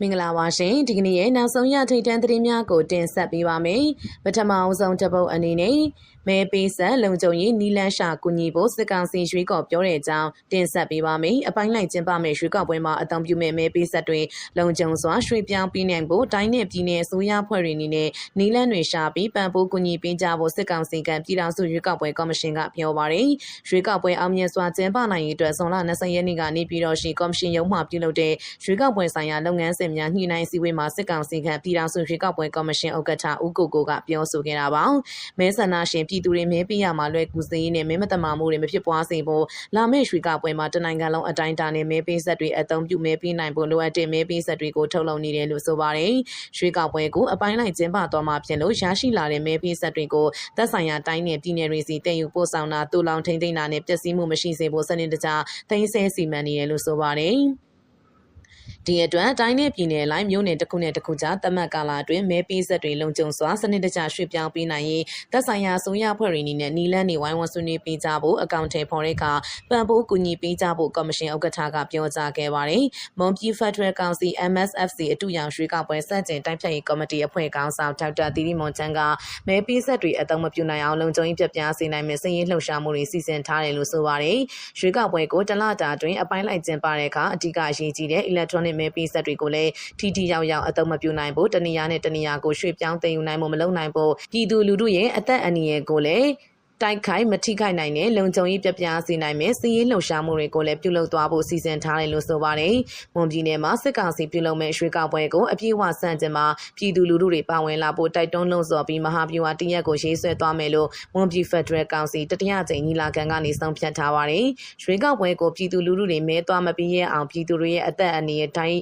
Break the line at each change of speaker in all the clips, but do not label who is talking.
မင်္ဂလာပါရှင်ဒီကနေ့ရဲ့နောက်ဆုံးရထိတ်တန်းသတင်းများကိုတင်ဆက်ပေးပါမယ်ပထမအဆုံးတစ်ပုတ်အနေနဲ့ မဲပေးဆက်လုံခြုံရေးနီလန်းရှာကူညီဖို့စစ်ကောင်စီရွေးကောက်ပြောတဲ့အကြောင်းတင်ဆက်ပေးပါမယ်အပိုင်းလိုက်ကျင်းပမယ့်ရွေးကောက်ပွဲမှာအသုံးပြုမဲ့မဲပေးဆက်တွေလုံခြုံစွာရွှေ့ပြောင်းပြီးနိုင်ဖို့တိုင်းနဲ့ပြည်နယ်အစိုးရဖွဲ့တွေအနေနဲ့နီလန်းတွေရှာပြီးပံ့ပိုးကူညီပေးကြဖို့စစ်ကောင်စီကပြည်ထောင်စုရွေးကောက်ပွဲကော်မရှင်ကပြောပါတယ်ရွေးကောက်ပွဲအောင်မြင်စွာကျင်းပနိုင်ရေးအတွက်ဇွန်လ20ရက်နေ့ကနေပြည်တော်ရှိကော်မရှင်ရုံးမှပြုလုပ်တဲ့ရွေးကောက်ပွဲဆိုင်ရာလုပ်ငန်းစဉ်များညှိနှိုင်းစည်းဝေးမှာစစ်ကောင်စီကပြည်ထောင်စုရွေးကောက်ပွဲကော်မရှင်ဥက္ကဋ္ဌဦးကိုကိုကပြောဆိုခဲ့တာပါမဲဆန္ဒရှင်ပြည်သူတွေမဲပေးရမှာလွယ်ကူစေရေးနဲ့မဲမတမာမှုတွေမဖြစ်ပွားစေဖို့လာမယ့်ရွေးကောက်ပွဲမှာတနိုင်ငံလုံးအတိုင်းအတာနဲ့မဲပေးဆက်တွေအသုံးပြုမဲပေးနိုင်ဖို့လိုအပ်တဲ့မဲပေးဆက်တွေကိုထုတ်လုပ်နေတယ်လို့ဆိုပါတယ်ရွေးကောက်ပွဲကိုအပိုင်းလိုက်ကျင်းပသွားမှာဖြစ်လို့ရရှိလာတဲ့မဲပေးဆက်တွေကိုသက်ဆိုင်ရာတိုင်းနဲ့ပြည်နယ်တွေစီတည်ယူပို့ဆောင်တာတူလောင်ထိန်းသိမ်းတာနဲ့ပျက်စီးမှုမရှိစေဖို့စနစ်တကျသိမ်းဆည်းစီမံနေတယ်လို့ဆိုပါတယ် ဒီအတွက်တိုင်းနယ်ပြည်နယ်လိုက်မြို့နယ်တစ်ခုနဲ့တစ်ခုကြားသတ်မှတ်ကာလအတွင်းမဲပေးဆက်တွေလုံခြုံစွာစနစ်တကျရွှေ့ပြောင်းပေးနိုင်ရေးသက်ဆိုင်ရာဆိုရဖွဲ့တွေအနေနဲ့နီလန်းနေဝိုင်းဝန်းဆွေးနွေးပေးကြဖို့အကောင့်ထဲပေါ်တဲ့အခါပံ့ပိုးကူညီပေးကြဖို့ကော်မရှင်ဥက္ကဋ္ဌကပြောကြားခဲ့ပါတယ်။မွန်ပြည်ဖက်ဒရယ်ကောင်စီ MSFC အတူရောင်ရွှေကောက်ပွဲစတင်တိုက်ဖြတ်ရေးကော်မတီအဖွဲ့ကောင်ဆောင်ဒေါက်တာတီရီမွန်ချန်ကမဲပေးဆက်တွေအသုံးမပြုနိုင်အောင်လုံခြုံရေးပြပြစေနိုင်မယ့်စည်ရေးလှုပ်ရှားမှုတွေစီစဉ်ထားတယ်လို့ဆိုပါတယ်။ရွှေကောက်ပွဲကိုတလတာအတွင်းအပိုင်းလိုက်ကျင်းပတဲ့အခါအဓိကအရေးကြီးတဲ့ electronic မဲပေးဆက်တွေကိုလည်းထိထိရောက်ရောက်အသုံးမပြုနိုင်ဖို့တနေရာနဲ့တနေရာကိုရွှေ့ပြောင်းသိမ်းယူနိုင်မှုမလုပ်နိုင်ဖို့ပြည်သူလူထုရဲ့အသက်အန္တရာယ်ကိုလည်း တိုက်ခိုက်မထိခိုက်နိုင်တဲ့လုံခြုံရေးပြပြစေနိုင်မယ့်စီးရေးလှုပ်ရှားမှုတွေကိုလည်းပြုလုပ်သွားဖို့စီစဉ်ထားတယ်လို့ဆိုပါတယ်။မွန်ပြည်နယ်မှာစစ်ကောင်စီပြုလုပ်မဲ့ရွှေကောက်ပွဲကိုအပြည့်အဝဆန့်ကျင်မှာပြည်သူလူထုတွေပါဝင်လာဖို့တိုက်တွန်းလို့ဆိုပြီးမဟာဗျူဟာတရက်ကိုရေးဆွဲသွားမယ်လို့မွန်ပြည်ဖက်ဒရယ်ကောင်စီတတိယကြိမ်ညီလာခံကနေဆုံးဖြတ်ထားပါတယ်။ရွှေကောက်ပွဲကိုပြည်သူလူထုတွေမဲသွားမပြီးရအောင်ပြည်သူတွေရဲ့အသက်အန္တရာယ်တိုင်း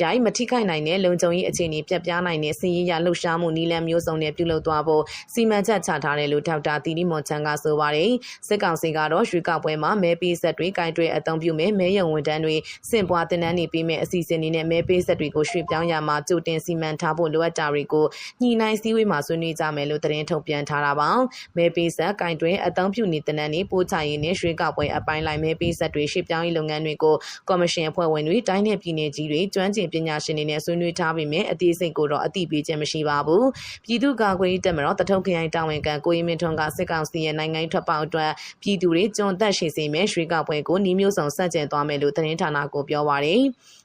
ရိုင်းမထိခိုက်နိုင်တဲ့လုံခြုံရေးအခြေအနေပြတ်ပြားနိုင်တဲ့စီးရေးရလှုပ်ရှားမှုနီလန်မျိုးစုံနဲ့ပြုလုပ်သွားဖို့စီမံချက်ချထားတယ်လို့ဒေါက်တာတီနီမွန်ချန်ကဆိုပါတယ်စစ်ကောင်စီကတော့ရွှေကောက်ပွဲမှာမဲပေးဆက်တွေကင်တွေအသုံးပြုမဲ့မဲရုံဝန်တန်းတွေစင့်ပွားတင်နန်းနေပြီးမဲ့အစီအစဉ်တွေနဲ့မဲပေးဆက်တွေကိုရွှေ့ပြောင်းရမှာကြိုတင်စီမံထားဖို့လိုအပ်တာတွေကိုညှိနှိုင်းစည်းဝေးမှာဆွေးနွေးကြမယ်လို့သတင်းထုတ်ပြန်ထားတာပါမဲပေးဆက်ကင်တွေအသုံးပြုနေတင်နန်းနေပို့ချရေးနဲ့ရွှေကောက်ပွဲအပိုင်းလိုက်မဲပေးဆက်တွေရွှေ့ပြောင်းရေးလုပ်ငန်းတွေကိုကော်မရှင်အဖွဲ့ဝင်တွေတိုင်းနယ်ပြည်နယ်ကြီးတွေကျွမ်းကျင်ပညာရှင်တွေနဲ့ဆွေးနွေးထားပေမဲ့အသေးစိတ်ကိုတော့အသိပေးခြင်းမရှိပါဘူးပြည်သူ့ကာကွယ်ရေးတပ်မတော်တထုံခရိုင်တာဝန်ခံကိုရင်မင်းထွန်းကစစ်ကောင်စီရဲ့နိုင်ငံထွက်ပေါက်အတွက်ပြည်သူတွေကြုံသက်ရှိစေမဲ့ရွှေကောက်ပွဲကိုနှီးမျိုးစုံဆက်ကျင်သွားမယ်လို့သတင်းဌာနကိုပြောပါရယ်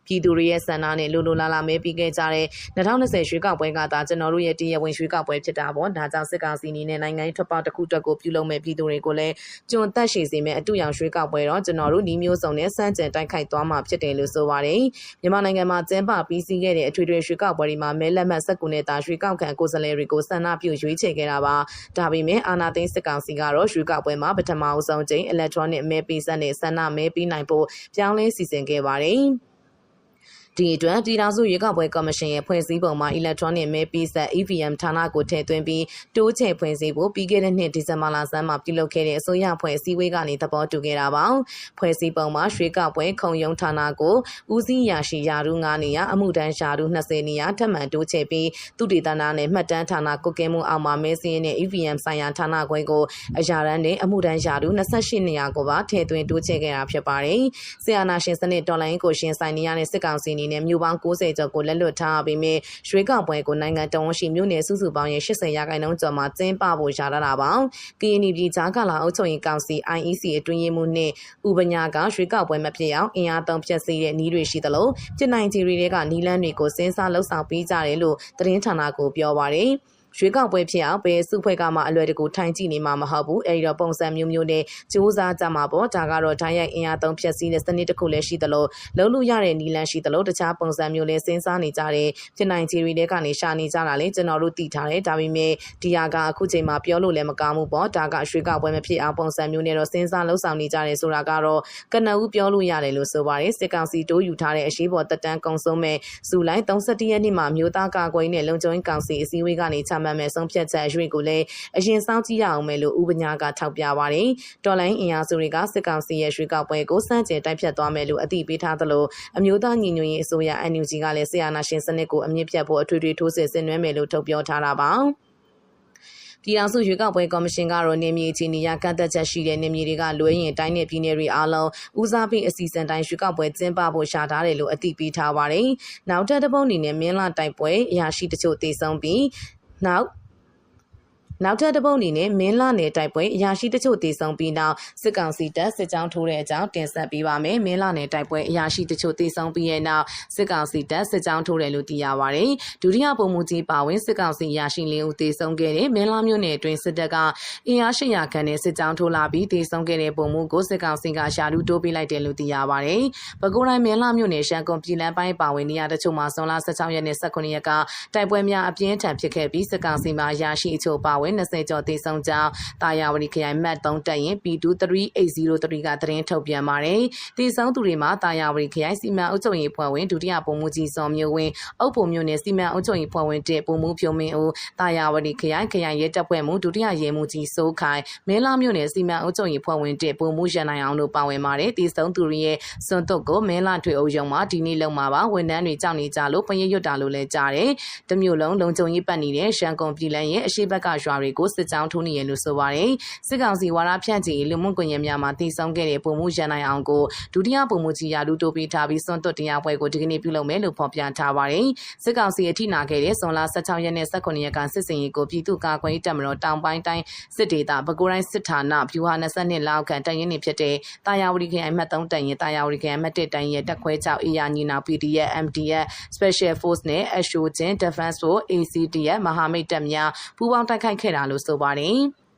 ပြည်သူတွေရဲ့ဆန္ဒနဲ့လိုလိုလားလားမဲပြီးခဲ့ကြတဲ့2020ရွေးကောက်ပွဲကသာကျွန်တော်တို့ရဲ့တရားဝင်ရွေးကောက်ပွဲဖြစ်တာပေါ့ဒါကြောင့်စစ်ကောင်စီအနေနဲ့နိုင်ငံထွက်ပေါက်တစ်ခုတက်ကိုပြုလုပ်မဲ့ပြည်သူတွေကိုလည်းကြုံသက်ရှိစေမဲ့အတူရောင်ရွေးကောက်ပွဲတော့ကျွန်တော်တို့နှီးမျိုးစုံနဲ့စမ်းကြံတိုက်ခိုက်သွားမှာဖြစ်တယ်လို့ဆိုပါတယ်မြန်မာနိုင်ငံမှာကျင်းပပြီးစီးခဲ့တဲ့အထွေထွေရွေးကောက်ပွဲတွေမှာမဲလက်မှတ်စက်ကူနဲ့တာရွေးကောက်ခံကိုယ်စားလှယ်တွေကိုဆန္ဒပြုရွေးချယ်ခဲ့တာပါဒါပေမဲ့အာဏာသိမ်းစစ်ကောင်စီကတော့ရွေးကောက်ပွဲမှာပထမအဆုံးချိန် electronic မဲပေးစက်နဲ့ဆန္ဒမဲပေးနိုင်ဖို့ပြောင်းလဲစီစဉ်ခဲ့ပါတယ် ဒီအတွက်ပြည်ထောင်စုရွေးကောက်ပွဲကော်မရှင်ရဲ့ဖွဲ့စည်းပုံမှာ electronic မဲပေးဆက် EVM ဌာနကိုထည့်သွင်းပြီးတိုးချဲ့ဖွဲ့စည်းဖို့ပြီးခဲ့တဲ့နှစ်ဒီဇင်ဘာလဆန်းမှာပြုလုပ်ခဲ့တဲ့အစိုးရဖွဲ့စည်းဝေးကနေသဘောတူခဲ့တာပါဖွဲ့စည်းပုံမှာရွေးကောက်ပွဲခုံရုံးဌာနကိုဦးစီးရာရှိရာထူး9နေရာအမှုတန်းရာထူး20နေရာထပ်မံတိုးချဲ့ပြီးသူတေသနာနဲ့မှတ်တမ်းဌာနကုကဲမှုအောက်မှာမဲစင်းနဲ့ EVM ဆိုင်ရာဌာနခွဲကိုအရာရန်နဲ့အမှုတန်းရာထူး28နေရာကိုပါထည့်သွင်းတိုးချဲ့ခဲ့တာဖြစ်ပါတယ်ဆီယနာရှင်စနစ်တော်လိုင်းကိုရှင်ဆိုင်နေရတဲ့စစ်ကောင်စီအနေနဲ့မြို့ပေါင်း90ကျော်ကိုလက်လွတ်ထားပြီးမြဲရွေးကောက်ပွဲကိုနိုင်ငံတော်ဝန်ရှိမြို့နယ်စုစုပေါင်းရဲ့80ရာခိုင်နှုန်းကျော်မှာကျင်းပဖို့ရှာလာတာပါ။ကရင်ပြည်ကြားကလာအုပ်ချုပ်ရေးကောင်စီ IEC အတွင်းရေးမှူးနှင့်ဥပညာကရွေးကောက်ပွဲမဖြစ်အောင်အင်အားသုံးဖျက်ဆီးတဲ့နည်းတွေရှိသလိုပြည်နိုင်ကြီးတွေကနီလန်းတွေကိုစဉ်းစားလှုပ်ဆောင်ပေးကြတယ်လို့သတင်းဌာနကိုပြောပါရယ်။ ရွေးကောက်ပွဲဖြစ်အောင်ဘယ်စုဖွဲ့ကမှအလွယ်တကူထိုင်ကြည့်နေမှာမဟုတ်ဘူးအဲဒီတော့ပုံစံမျိုးမျိုးနဲ့စူးစမ်းကြမှာပေါ့ဒါကတော့ဓာတ်ရိုက်အင်အားသုံးဖြည့်ဆည်းတဲ့စနစ်တစ်ခုလည်းရှိသလိုလုံးလို့ရတဲ့နီလန်ရှိသလိုတခြားပုံစံမျိုးလည်းစဉ်းစားနေကြတယ်ဖြစ်နိုင်ခြေတွေထဲကနေရှာနေကြတာလေကျွန်တော်တို့သိထားတယ်ဒါပေမဲ့ဒီဟာကအခုချိန်မှာပြောလို့လည်းမကောင်းဘူးပေါ့ဒါကရွှေကောက်ပွဲမဖြစ်အောင်ပုံစံမျိုးနဲ့တော့စဉ်းစားလှုပ်ဆောင်နေကြတယ်ဆိုတာကတော့ကနဦးပြောလို့ရတယ်လို့ဆိုပါတယ်စစ်ကောင်စီတိုးယူထားတဲ့အရှိပေါ်တက်တန်းကုံဆုံးမဲ့ဇူလိုင်31ရက်နေ့မှာမြို့သားကာကွယ်နဲ့လုံခြုံရေးကောင်စီအစည်းအဝေးကနေချမှတ်မဲ့ဆုံးဖြတ်ချက်အရွေးကိုလည်းအရင်စောင့်ကြည့်ရအောင်မယ်လို့ဥပညာကထောက်ပြပါတယ်။တော်လိုင်းအင်အားစုတွေကစစ်ကောင်စီရဲ့ရွေးကောက်ပွဲကိုစန့်ကျင်တိုက်ဖြတ်သွားမယ်လို့အသိပေးထားသလိုအမျိုးသားညီညွတ်ရေးအစိုးရ NUG ကလည်းဆီယနာရှင်စနစ်ကိုအမြင့်ပြတ်ဖို့အထွေထွေထိုးစစ်ဆင်နွှဲမယ်လို့ထုတ်ပြောထားတာပါ။ပြည်ထောင်စုရွေးကောက်ပွဲကော်မရှင်ကတော့နေမြေအခြေအနေရကန့်သက်ချက်ရှိတဲ့နေမြေတွေကလွဲရင်တိုင်းနယ်ပြည်နယ်တွေအားလုံးဦးစားပေးအစီအစဉ်တိုင်းရွေးကောက်ပွဲကျင်းပဖို့ရှာထားတယ်လို့အသိပေးထားပါတယ်။နောက်ထပ်တစ်ပုတ်အနေနဲ့မင်းလာတိုက်ပွဲအရာရှိတချို့တည်ဆုံပြီး နောက် နောက်ထပ်တစ်ပုတ်အနေနဲ့မင်းလာနယ်တိုက်ပွဲအရာရှိတချို့တည်ဆုံပြီးနောက်စစ်ကောင်စီတပ်စစ်ကြောင်းထိုးတဲ့အကြောင်းတင်ဆက်ပေးပါမယ်။မင်းလာနယ်တိုက်ပွဲအရာရှိတချို့တည်ဆုံပြီးရဲ့နောက်စစ်ကောင်စီတပ်စစ်ကြောင်းထိုးတယ်လို့သိရပါတယ်။ဒုတိယပုံမှုကြီးပါဝင်စစ်ကောင်စီအရာရှိလင်းဦးတည်ဆုံခဲ့တဲ့မင်းလာမြို့နယ်အတွင်းစစ်တပ်ကအင်အား800ခန့်နဲ့စစ်ကြောင်းထိုးလာပြီးတည်ဆုံခဲ့တဲ့ပုံမှုကိုစစ်ကောင်စီကရှာလူတိုးပေးလိုက်တယ်လို့သိရပါတယ်။ပဲခူးတိုင်းမင်းလာမြို့နယ်ရှမ်းကုန်းပြည်လန်းပိုင်းပါဝင်နေရာတချို့မှာဇွန်လ16ရက်နဲ့18ရက်ကတိုက်ပွဲများအပြင်းထန်ဖြစ်ခဲ့ပြီးစစ်ကောင်စီမှအရာရှိအချို့ပါဝင်20ကျော်တည်ဆုံကြောင်းတာယာဝတီခရိုင်မတ်3တက်ရင် P23803 ကသတင်းထုတ်ပြန်ပါတယ်။တည်ဆုံသူတွေမှာတာယာဝတီခရိုင်စီမံအုပ်ချုပ်ရေးဖွဲ့ဝင်ဒုတိယပုံမှုကြီးစောမျိုးဝင်းအုပ်ပုံမျိုးနယ်စီမံအုပ်ချုပ်ရေးဖွဲ့ဝင်တဲ့ပုံမှုဖြိုးမင်းဦးတာယာဝတီခရိုင်ခရိုင်ရဲတပ်ဖွဲ့မှုဒုတိယရဲမှုကြီးစိုးခိုင်မဲလာမျိုးနယ်စီမံအုပ်ချုပ်ရေးဖွဲ့ဝင်တဲ့ပုံမှုရန်နိုင်အောင်တို့ပါဝင်ပါတယ်။တည်ဆုံသူတွေရဲ့စွန်တုတ်ကိုမဲလာထွေအုပ်ရုံမှာဒီနေ့လုံမှာပါဝန်ထမ်းတွေကြောက်နေကြလို့ပရင်ရွတ်တာလို့လည်းကြားတယ်။တမျိုးလုံးလုံခြုံရေးပတ်နေတဲ့ရှမ်းကုန်းပြည်လန်းရဲ့အရှိဘက်ကရွာတွေကိုစစ်ကြောင်းထိုးနေရလို့ဆိုပါတယ်။စစ်ကောင်စီဝါဒဖြန့်ချီလူမှုကွန်ရက်များမှာတည်ဆုံခဲ့တဲ့ပုံမှုရန်နိုင်အောင်ကိုဒုတိယပုံမှုကြီးရာလူတိုးပေးထားပြီးစွန်တုတ်တရားပွဲကိုဒီကနေ့ပြုလုပ်မယ်လို့ဖော်ပြထားပါတယ်။စစ်ကောင်စီအထိနာခဲ့တဲ့ဇွန်လ16ရက်နဲ့18ရက်ကစစ်စင်ရေးကိုပြည်သူ့ကာကွယ်ရေးတပ်မတော်တောင်ပိုင်းတိုင်းစစ်ဒေသပဲခူးတိုင်းစစ်ဌာနဖြူဟာ22လောက်ခန့်တရင်နေဖြစ်တဲ့တာယာဝတီခရိုင်မှတ်3တန်ရင်တာယာဝတီခရိုင်မှတ်1တန်ရင်တက်ခွဲ6အေယာညီနာ PDF MDF Special Force နဲ့ Ashogen Defense Force ACDF မဟာမိတ်တပ်များပူးပေါင်းတိုက်ခိုက်ခဲ့တာလို့ဆိုပါတယ်။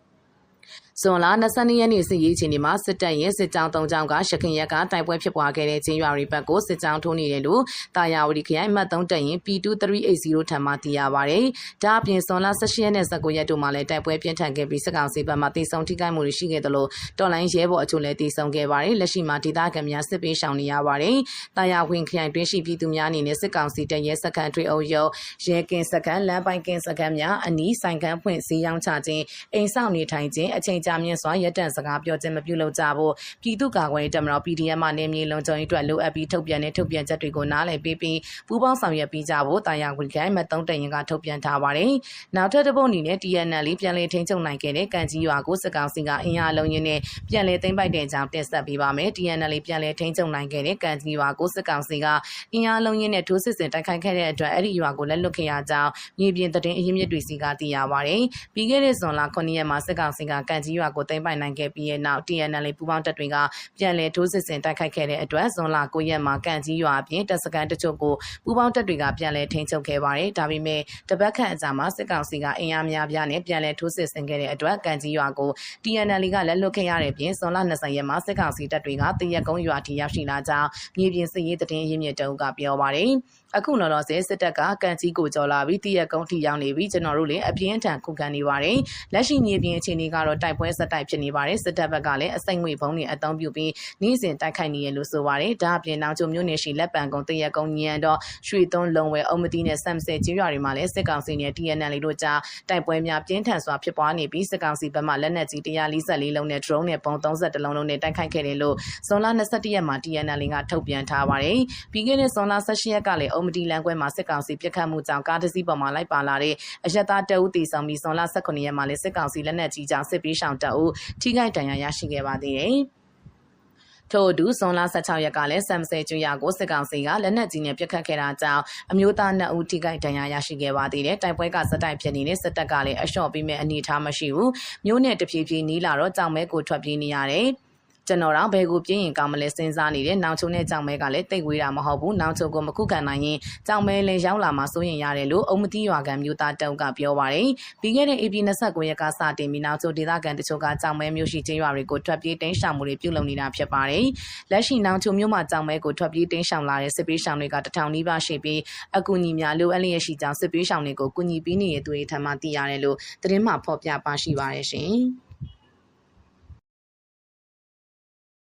ဇွန်လ22ရက်နေ့စစ်ရေးချင်းဒီမှာစစ်တပ်ရဲ့စစ်ကြောင်း၃ကြောင်းကရှခင်ရက်ကတိုက်ပွဲဖြစ်ပွားခဲ့တဲ့ချင်းရွာတွေဘက်ကိုစစ်ကြောင်းထိုးနေတယ်လို့တာယာဝတီခရိုင်မှတ်3တပ်ရင် P2380 ထံမှသိရပါဗျ။ဒါအပြင်ဇွန်လ18ရက်နဲ့19ရက်တို့မှာလည်းတိုက်ပွဲပြင်းထန်ခဲ့ပြီးစစ်ကောင်စီဘက်မှတိစုံထိခိုက်မှုတွေရှိခဲ့တယ်လို့တော်လိုင်းရဲဘော်အချို့လည်းတိစုံခဲ့ပါတယ်။လက်ရှိမှာဒေသခံများစစ်ပေးရှောင်နေရပါတယ်။တာယာဝင်ခရိုင်တွင်းရှိပြည်သူများအနေနဲ့စစ်ကောင်စီတပ်ရဲစခန်းထွေအုပ်ရုံရဲကင်းစခန်းလမ်းပိုင်းကင်းစခန်းများအနီးဆိုင်ခန်းဖွင့်ဈေးရောင်းချခြင်းအိမ်ဆောင်နေထိုင်ခြင်းအချိန်ကြာမြင့်စွာရက်တန့်စကားပြောခြင်းမပြုလုပ်ကြဖို့ပြည်သူ့ကာကွယ်ရေးတပ်မတော် PDF မှနေမြေလုံခြုံရေးအတွက်လိုအပ်ပြီးထုတ်ပြန်တဲ့ထုတ်ပြန်ချက်တွေကိုနားလည်ပေးပြီးပူးပေါင်းဆောင်ရွက်ပြီးကြဖို့တာယာဝင်ခိုင်မတုံးတရင်ကထုတ်ပြန်ထားပါတယ်။နောက်ထပ်တစ်ပုတ်အနေနဲ့ TNL ပြန်လည်ထိန်းချုပ်နိုင်ခဲ့တဲ့ကံကြီးရွာကိုစစ်ကောင်စီကအင်အားလုံးရင်းနဲ့ပြန်လည်သိမ်းပိုက်တဲ့အကြောင်းတင်ဆက်ပေးပါမယ်။ TNL ပြန်လည်ထိန်းချုပ်နိုင်ခဲ့တဲ့ကံကြီးရွာကိုစစ်ကောင်စီကအင်အားလုံးရင်းနဲ့ထိုးစစ်ဆင်တိုက်ခိုက်ခဲ့တဲ့အတွက်အဲ့ဒီရွာကိုလက်လွတ်ခဲ့ရကြောင်းမြေပြင်သတင်းအရင်းမြစ်တွေစီကသိရပါတယ်။ပြီးခဲ့တဲ့ဇွန်လ9ရက်မှာစစ်ကောင်စီကကံကြီးရွာကိုသိမ်းပိုက်နိုင်ခဲ့ပြီးတဲ့နောက် TNL ပူးပေါင်းတပ်တွေကပြန်လည်ထိုးစစ်ဆင်တိုက်ခိုက်ခဲ့တဲ့အတွက်ဇွန်လ9ရက်မှာကန့်ကြီးရွာအပြင်တပ်စခန်းတချို့ကိုပူးပေါင်းတပ်တွေကပြန်လည်ထိန်းချုပ်ခဲ့ပါတယ်။ဒါပေမဲ့တပတ်ခန့်အကြာမှာစစ်ကောင်စီကအင်အားများပြားနဲ့ပြန်လည်ထိုးစစ်ဆင်ခဲ့တဲ့အတွက်ကန့်ကြီးရွာကို TNL ကလက်လွတ်ခဲ့ရတဲ့ပြင်ဇွန်လ20ရက်မှာစစ်ကောင်စီတပ်တွေကတရက်ကုန်းရွာထိရောက်ရှိလာကြောင်းမြေပြင်စစ်ရေးတရင်ရင်းမြစ်တုံးကပြောပါတယ်။အခုလောလောဆယ်စစ်တပ်ကကန်ကြီးကိုကြော်လာပြီးတရက်ကုန်းထိရောက်နေပြီးကျွန်တော်တို့လည်းအပြင်းအထန်ခုခံနေပါတယ်လက်ရှိမြေပြင်အခြေအနေကတော့တိုက်ပွဲဆက်တိုက်ဖြစ်နေပါတယ်စစ်တပ်ဘက်ကလည်းအစိမ့်ငွေဘုံတွေအသုံးပြုပြီးနေ့စဉ်တိုက်ခိုက်နေရလို့ဆိုပါတယ်ဒါအပြင်နောက်ကျုံမျိုးနယ်ရှိလက်ပံကုန်းတရက်ကုန်းညံတော့ရွှေသွန်းလုံဝဲအုံမတီနဲ့ဆမ်ဆဲကျေးရွာတွေမှာလည်းစစ်ကောင်စီနဲ့ TNL တို့ကြားတိုက်ပွဲများပြင်းထန်စွာဖြစ်ပွားနေပြီးစစ်ကောင်စီဘက်မှလက်နက်ကြီး144လုံးနဲ့ drone နဲ့ပုံ32လုံးလုံးနဲ့တိုက်ခိုက်ခဲ့တယ်လို့ဇွန်လ21ရက်မှာ TNL ကထုတ်ပြန်ထားပါတယ်ပြီးခဲ့တဲ့ဇွန်လ18ရက်ကလည်းမတီလန်ကွဲမှာစစ်ကောင်စီပြစ်ခတ်မှုကြောင့်ကားတစ်စီးပေါ်မှာလိုက်ပါလာတဲ့အရက်သားတအုပ်တီဆောင်ပြီးဇွန်လ18ရက်မှာလည်းစစ်ကောင်စီလက်နက်ကြီးကြောင့်စစ်ပေးဆောင်တအုပ်ထိခိုက်ဒဏ်ရာရရှိခဲ့ပါသေးတယ်။ထို့အတူဇွန်လ16ရက်ကလည်းဆမ်ဆဲကျွာကိုစစ်ကောင်စီကလက်နက်ကြီးနဲ့ပစ်ခတ်ခဲ့တာကြောင့်အမျိုးသား2ဦးထိခိုက်ဒဏ်ရာရရှိခဲ့ပါသေးတယ်။တိုက်ပွဲကစတိုက်ဖြစ်နေတဲ့စစ်တပ်ကလည်းအလျှော့ပြီးမဲ့အနေအထားမရှိဘူး။မျိုးနဲ့တဖြည်းဖြည်းနီးလာတော့ကြောင်မဲကိုထွက်ပြေးနေရတယ်။ ကျွန်တော်တော့ဘယ်ကိုပြင်းရင်ကောင်းမလဲစဉ်းစားနေတယ်နောင်ချုံနဲ့ကြောင်မဲကလည်းတိတ်ဝေးတာမဟုတ်ဘူးနောင်ချုံကိုမခုခံနိုင်ရင်ကြောင်မဲလည်းရောက်လာမှစိုးရင်ရတယ်လို့အုံမတိရွာကန်မျိုးသားတုံးကပြောပါတယ်ပြီးခဲ့တဲ့ AP 29ရက်ကစတင်ပြီးနောက်ချုံဒေသခံတချို့ကကြောင်မဲမျိုးရှိချင်းရွာတွေကိုထွက်ပြေးတင်းရှောင်မှုတွေပြုလုပ်နေတာဖြစ်ပါတယ်လက်ရှိနောင်ချုံမျိုးမှာကြောင်မဲကိုထွက်ပြေးတင်းရှောင်လာတဲ့စစ်ပေးရှောင်တွေကတထောင်နီးပါးရှိပြီးအကူအညီများလိုအပ်လျက်ရှိကြောင်းစစ်ပေးရှောင်တွေကိုကူညီပေးနေတဲ့သူတွေထံမှသိရတယ်လို့သတင်းမှဖော်ပြပါရှိပါတယ်ရှင်